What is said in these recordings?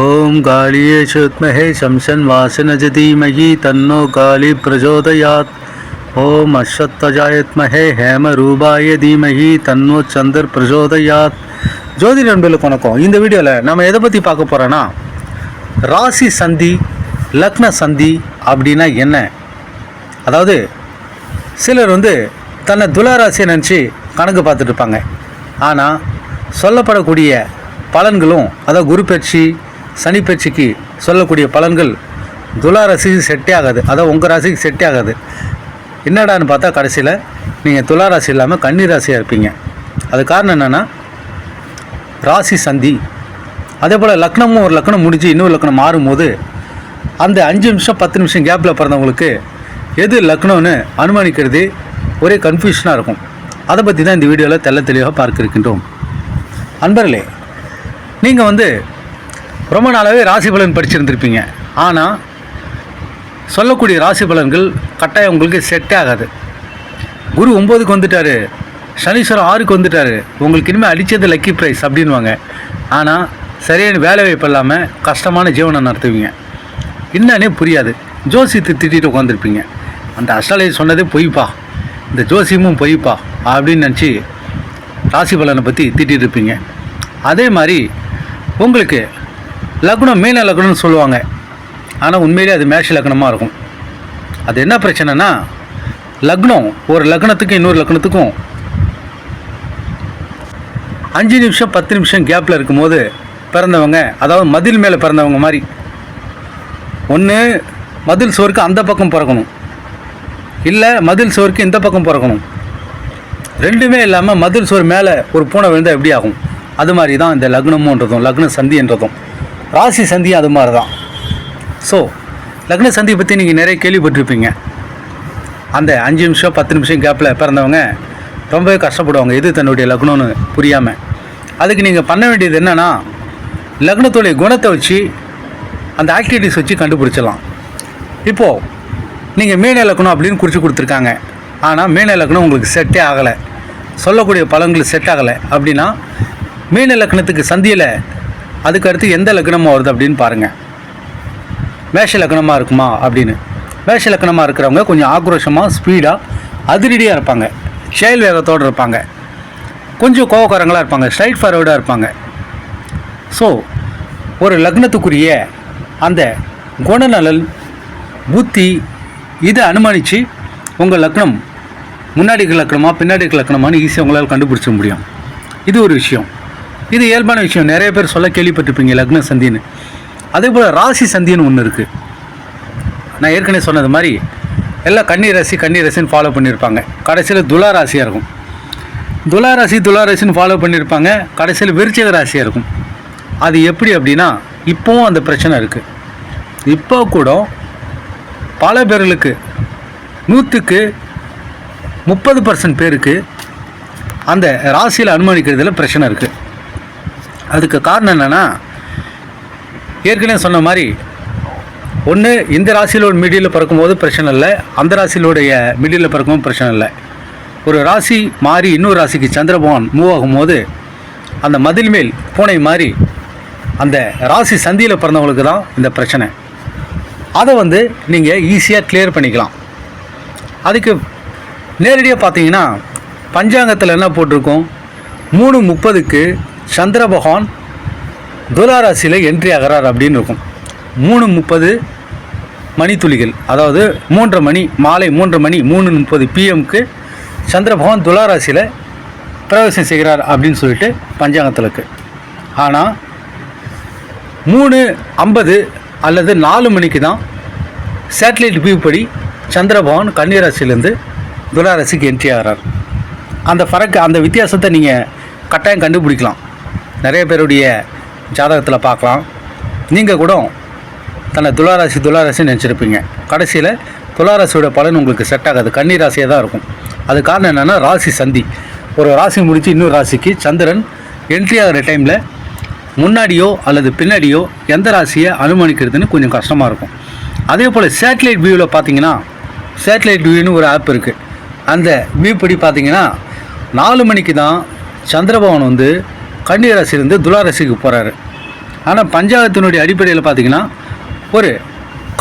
ஓம் காளியே சோத்மஹே சம்சன் வாசனஜ தீமகி தன்னோ காலி பிரச்சோதயாத் ஓம் அஸ்வத்வஜாயத்மஹே ஹேமரூபாய தீமகி தன்னோ சந்தர் பிரச்சோதயாத் ஜோதி நண்பர்களுக்கு வணக்கம். இந்த வீடியோவில் நம்ம எதை பற்றி பார்க்க போகிறோன்னா ராசி சந்தி லக்ன சந்தி அப்படின்னா என்ன? அதாவது சிலர் வந்து தன்னை துளாராசியை நினச்சி கணக்கு பார்த்துட்ருப்பாங்க ஆனால் சொல்லப்படக்கூடிய பலன்களும் அதாவது குரு பயிற்சி சனிப்பயிற்சிக்கு சொல்லக்கூடிய பலன்கள் துலா ராசிக்கு செட்டே ஆகாது. அதான் உங்கள் ராசிக்கு செட்டே ஆகாது. என்னடான்னு பார்த்தா கடைசியில் நீங்கள் துலா ராசி இல்லாமல் கன்னி ராசியாக இருப்பீங்க. அது காரணம் என்னென்னா ராசி சந்தி. அதே போல் லக்னமும் ஒரு லக்னம் முடிஞ்சு இன்னொரு லக்னம் மாறும்போது அந்த அஞ்சு நிமிஷம் பத்து நிமிஷம் கேப்பில் பிறந்தவங்களுக்கு எது லக்னம்னு அனுமானிக்கிறது ஒரே கன்ஃபியூஷனாக இருக்கும். அதை பற்றி தான் இந்த வீடியோவில் தெள்ள தெளிவாக பார்க்க இருக்கின்றோம். அன்பர்களே நீங்கள் வந்து ரொம்ப நாளாகவே ராசி பலன் படிச்சிருந்துருப்பீங்க. ஆனால் சொல்லக்கூடிய ராசி பலன்கள் கட்டாயம் உங்களுக்கு செட்டே ஆகாது. குரு ஒம்போதுக்கு வந்துட்டாரு. சனீஸ்வரம் ஆறுக்கு வந்துட்டாரு. உங்களுக்கு இனிமேல் அடித்தது லக்கி ப்ரைஸ் அப்படின்வாங்க ஆனால் சரியான வேலை வாய்ப்பு இல்லாமல் கஷ்டமான ஜீவனம் நடத்துவீங்க. என்னன்னே புரியாது. ஜோசியத்தை திட்டிகிட்டு உட்காந்துருப்பீங்க அந்த அஷ்டாலயம் சொன்னதே பொய்ப்பா. இந்த ஜோசியமும் பொய்ப்பா அப்படின்னு நினச்சி ராசி பலனை பற்றி திட்டிகிட்டு இருப்பீங்க. அதே மாதிரி உங்களுக்கு லக்னம் மீன லக்னம்னு சொல்லுவாங்க. ஆனால் உண்மையிலே அது மேஷ லக்னமாக இருக்கும். அது என்ன பிரச்சனைனா லக்னம் ஒரு லக்னத்துக்கும் இன்னொரு லக்னத்துக்கும் அஞ்சு நிமிஷம் பத்து நிமிஷம் கேப்பில் இருக்கும்போது பிறந்தவங்க அதாவது மதில் மேலே பிறந்தவங்க மாதிரி. ஒன்று மதில் சுவருக்கு அந்த பக்கம் பிறக்கணும். இல்லை மதில் சுவருக்கு இந்த பக்கம் பிறக்கணும். ரெண்டுமே இல்லாமல் மதில் சுவர் மேலே ஒரு பூனை விழுந்தால் எப்படி ஆகும்? அது மாதிரி தான் இந்த லக்னமுன்றதும் லக்ன சந்தின்றதும் ராசி சந்தியும் அது மாதிரி தான் ஸோ லக்ன சந்தியை பற்றி நீங்கள் நிறைய கேள்விப்பட்டிருப்பீங்க. அந்த அஞ்சு நிமிஷம் பத்து நிமிஷம் கேப்பில் பிறந்தவங்க ரொம்பவே கஷ்டப்படுவாங்க. எது தன்னுடைய லக்னம்னு புரியாமல் அதுக்கு நீங்கள் பண்ண வேண்டியது என்னென்னா லக்னத்துடைய குணத்தை வச்சு அந்த ஆக்டிவிட்டிஸ் வச்சு கண்டுபிடிச்சிடலாம். இப்போது நீங்கள் மீன லக்னம் அப்படின்னு குறித்து கொடுத்துருக்காங்க. ஆனால் மீன லக்னம் உங்களுக்கு செட்டே ஆகலை. சொல்லக்கூடிய பலன்கள் செட் ஆகலை. அப்படின்னா மீன லக்னத்துக்கு சந்தியில் அதுக்கு அடுத்து எந்த லக்னமாக வருது அப்படின்னு பாருங்கள் மேஷ லக்னமாக இருக்குமா அப்படின்னு. மேஷ லக்னமாக இருக்கிறவங்க கொஞ்சம் ஆக்ரோஷமாக ஸ்பீடாக அதிரடியாக இருப்பாங்க. செயல் வேகத்தோடு இருப்பாங்க. கொஞ்சம் கோவக்காரங்களாக இருப்பாங்க. ஸ்ட்ரைட் ஃபார்வர்டாக இருப்பாங்க. ஸோ ஒரு லக்னத்துக்குரிய அந்த குணநலல் புத்தி இதை அனுமானித்து உங்கள் லக்னம் முன்னாடி லக்னமாக பின்னாடி இருக்க ஈஸியாக உங்களால் கண்டுபிடிச்ச முடியும். இது ஒரு விஷயம். இது இயல்பான விஷயம். நிறைய பேர் சொல்ல கேள்விப்பட்டிருப்பீங்க லக்ன சந்தின்னு. அதே போல் ராசி சந்தின்னு ஒன்று இருக்குது நான் ஏற்கனவே சொன்னது மாதிரி எல்லாம் கன்னி ராசி கன்னி ராசின்னு ஃபாலோ பண்ணியிருப்பாங்க. கடைசியில் துலா ராசியாக இருக்கும். துலா ராசி துலா ராசின்னு ஃபாலோ பண்ணியிருப்பாங்க. கடைசியில் விருச்சிக ராசியாக இருக்கும். அது எப்படி அப்படின்னா இப்போவும் அந்த பிரச்சனை இருக்குது இப்போ கூட பல பேர்களுக்கு நூற்றுக்கு முப்பது பர்சன்ட் பேருக்கு அந்த ராசியில் அனுமானிக்கிறதுல பிரச்சனை இருக்குது அதுக்கு காரணம் என்னென்னா ஏற்கனவே சொன்ன மாதிரி ஒன்று இந்த ராசியிலோட மிடியில் பிறக்கும்போது பிரச்சனை இல்லை அந்த ராசியிலோடைய மிடியில் பிறக்கும்போது பிரச்சனை இல்லை. ஒரு ராசி மாறி இன்னொரு ராசிக்கு சந்திரபகவான் மூவ் ஆகும்போது அந்த மதில் மேல் பூனை மாறி அந்த ராசி சந்தியில் பிறந்தவங்களுக்கு தான் இந்த பிரச்சனை. அதை வந்து நீங்கள் ஈஸியாக கிளியர் பண்ணிக்கலாம். அதுக்கு நேரடியாக பார்த்தீங்கன்னா பஞ்சாங்கத்தில் என்ன போட்டிருக்கோம்? மூணு முப்பதுக்கு சந்திர பகவான் துலாராசியில் என்ட்ரி ஆகிறார் அப்படின்னு இருக்கும். மூணு முப்பது மணித்துளிகள் அதாவது மூன்றரை மணி மாலை மூன்றரை மணி மூணு முப்பது பிஎம்க்கு சந்திர பகவான் துலாராசியில் பிரவேசம் செய்கிறார் அப்படின்னு சொல்லிட்டு பஞ்சாங்கத்தில் இருக்குது ஆனால் மூணு ஐம்பது அல்லது நாலு மணிக்கு தான் சேட்டலைட் வியூ படி சந்திர பகவான் கன்னிராசிலேருந்து துலாராசிக்கு என்ட்ரி ஆகிறார். அந்த ஃபரக்கு அந்த வித்தியாசத்தை நீங்கள் கட்டாயம் கண்டுபிடிக்கலாம். நிறைய பேருடைய ஜாதகத்தில் பார்க்கலாம். நீங்கள் கூட தன்னை துளாராசி துளாராசின்னு நினச்சிருப்பீங்க. கடைசியில் துளாராசியோட பலன் உங்களுக்கு செட் ஆகாது. கன்னி ராசியாக தான் இருக்கும். அது காரணம் என்னென்னா ராசி சந்தி. ஒரு ராசி முடித்து இன்னொரு ராசிக்கு சந்திரன் என்ட்ரி ஆகிற டைமில் முன்னாடியோ அல்லது பின்னாடியோ எந்த ராசியை அனுமானிக்கிறதுன்னு கொஞ்சம் கஷ்டமாக இருக்கும். அதே போல் சேட்டலைட் வியூவில் பார்த்தீங்கன்னா சேட்டலைட் வியூன்னு ஒரு ஆப் இருக்குது அந்த வியூ படி பார்த்தீங்கன்னா நாலு மணிக்கு தான் சந்திரபவன் வந்து கன்னி ராசிலேருந்து துலா ராசிக்கு போகிறாரு ஆனால் பஞ்சாங்கத்தினுடைய அடிப்படையில் பார்த்தீங்கன்னா ஒரு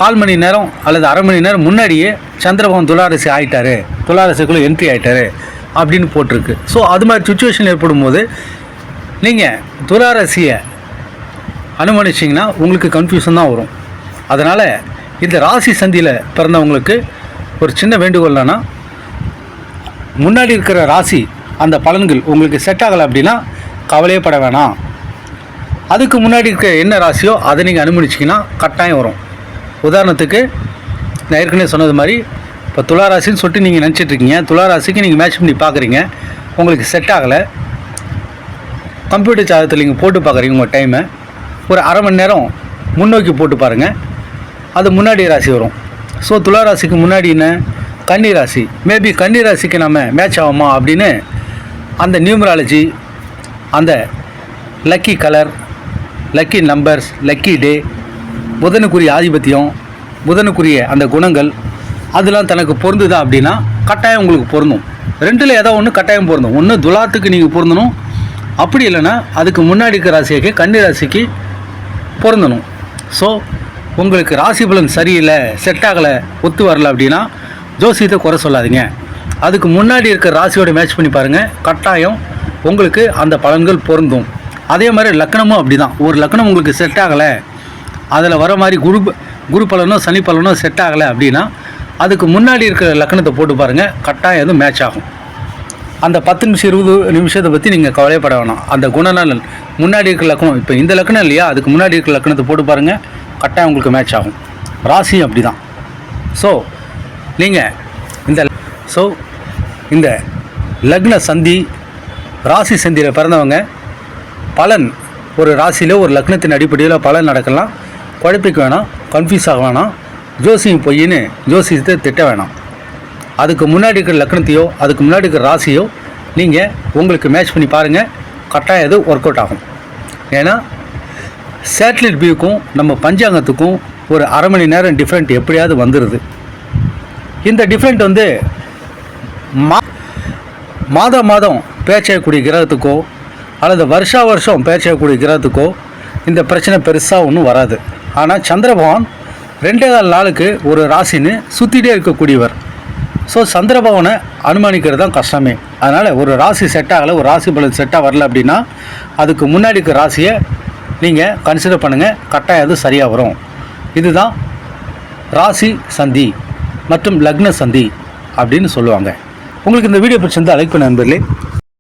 கால் மணி நேரம் அல்லது அரை மணி நேரம் முன்னாடியே சந்திரபவன் துளாரசி ஆகிட்டாரு துளாரசிக்குள்ளே என்ட்ரி ஆகிட்டாரு அப்படின்னு போட்டிருக்கு. ஸோ அது மாதிரி சுச்சுவேஷன் ஏற்படும் போது நீங்கள் துளாரசியை அனுமானிச்சிங்கன்னா உங்களுக்கு கன்ஃபியூஷன் தான் வரும். அதனால் இந்த ராசி சந்தியில் பிறந்தவங்களுக்கு ஒரு சின்ன வேண்டுகோள் என்னன்னா முன்னாடி இருக்கிற ராசி அந்த பலன்கள் உங்களுக்கு செட் ஆகலை அப்படின்னா கவலையே பட வேணாம். அதுக்கு முன்னாடி இருக்க என்ன ராசியோ அதை நீங்கள் அனுமதிச்சிங்கன்னா கட்டாயம் வரும். உதாரணத்துக்கு நான் ஏற்கனவே சொன்னது மாதிரி இப்போ துளாராசின்னு சொல்லிட்டு நீங்கள் நினச்சிட்டு இருக்கீங்க. துளாராசிக்கு நீங்கள் மேட்ச் பண்ணி பார்க்குறீங்க உங்களுக்கு செட் ஆகலை. கம்ப்யூட்டர் சாதத்தில் நீங்கள் போட்டு பார்க்குறீங்க உங்கள் டைமை ஒரு அரை மணி நேரம் முன்னோக்கி போட்டு பாருங்கள் அது முன்னாடி ராசி வரும். ஸோ துலா ராசிக்கு முன்னாடி என்ன? கன்னி ராசி. மேபி கன்னி ராசிக்கு நம்ம மேட்ச் ஆகுமா அப்படின்னு அந்த நியூமராலஜி அந்த lucky colour lucky numbers lucky day புதனுக்குரிய ஆதிபத்தியம் புதனுக்குரிய அந்த குணங்கள் அதெல்லாம் தனக்கு பொருந்துதா அப்படின்னா கட்டாயம் உங்களுக்கு பொருந்தும். ரெண்டில் ஏதோ ஒன்று கட்டாயம் பொருந்தும். ஒன்று துலாத்துக்கு நீங்கள் பொருந்தணும். அப்படி இல்லைன்னா அதுக்கு முன்னாடி இருக்கிற ராசிக்கு கன்னி ராசிக்கு பொருந்தணும். ஸோ உங்களுக்கு ராசி பலன் சரியில்லை செட் ஆகலை ஒத்து வரல அப்படின்னா ஜோசியத்தை குறை சொல்லாதீங்க. அதுக்கு முன்னாடி இருக்கிற ராசியோட மேட்ச் பண்ணி பாருங்கள் கட்டாயம் உங்களுக்கு அந்த பலன்கள் பொருந்தும். அதே மாதிரி லக்னமும் அப்படி தான் ஒரு லக்னம் உங்களுக்கு செட் ஆகலை அதில் வர மாதிரி குரு குரு பலனோ சனி பலனோ செட் ஆகலை அப்படின்னா அதுக்கு முன்னாடி இருக்கிற லக்னத்தை போட்டு பாருங்கள் கட்டாயம் எதுவும் மேட்ச் ஆகும். அந்த பத்து நிமிஷம் இருபது நிமிஷத்தை பற்றி நீங்கள் கவலைப்பட வேணாம். அந்த குணநலன் முன்னாடி இருக்கிற லக்கணம் இப்போ இந்த லக்கணம் இல்லையா அதுக்கு முன்னாடி இருக்கிற லக்கணத்தை போட்டு பாருங்கள் கட்டாயம் உங்களுக்கு மேட்ச் ஆகும். ராசியும் அப்படி தான் ஸோ நீங்கள் இந்த ஸோ இந்த லக்ன சந்தி ராசி சந்தியில் பிறந்தவங்க பலன் ஒரு ராசியில் ஒரு லக்னத்தின் அடிப்படையில் பலன் நடக்கலாம். குழப்பிக்க வேணாம் கன்ஃபியூஸ் ஆக வேணாம். ஜோசியம் பொய்ன்னு ஜோசியத்தை திட்ட வேணாம். அதுக்கு முன்னாடி இருக்கிற லக்னத்தையோ அதுக்கு முன்னாடி இருக்கிற ராசியோ நீங்கள் உங்களுக்கு மேட்ச் பண்ணி பாருங்கள் கட்டாயம் இது ஒர்க் அவுட் ஆகும். ஏன்னா சேட்டலைட் வியூக்கும் நம்ம பஞ்சாங்கத்துக்கும் ஒரு அரை மணி நேரம் டிஃப்ரெண்ட் எப்படியாவது வந்துடுது இந்த டிஃப்ரெண்ட் வந்து மா மாதம் மாதம் பேச்சக்கூடிய கிரகத்துக்கோ அல்லது வருஷா வருஷம் பேச்சக்கூடிய கிரகத்துக்கோ இந்த பிரச்சனை பெருசாக ஒன்றும் வராது. ஆனால் சந்திர பகவான் ரெண்டே கால் நாளுக்கு ஒரு ராசின்னு சுற்றிட்டே இருக்கக்கூடியவர். ஸோ சந்திரபவனை அனுமானிக்கிறது தான் கஷ்டமே. அதனால் ஒரு ராசி செட் ஆகலை ஒரு ராசி பலன் செட்டாக வரல அப்படின்னா அதுக்கு முன்னாடி இருக்க ராசியை நீங்கள் கன்சிடர் பண்ணுங்கள் கட்டாயம் அது சரியாக வரும். இதுதான் ராசி சந்தி மற்றும் லக்ன சந்தி அப்படின்னு சொல்லுவாங்க. உங்களுக்கு இந்த வீடியோ பிடிச்சிருந்தால் லைக் பண்ண நண்பர்களே.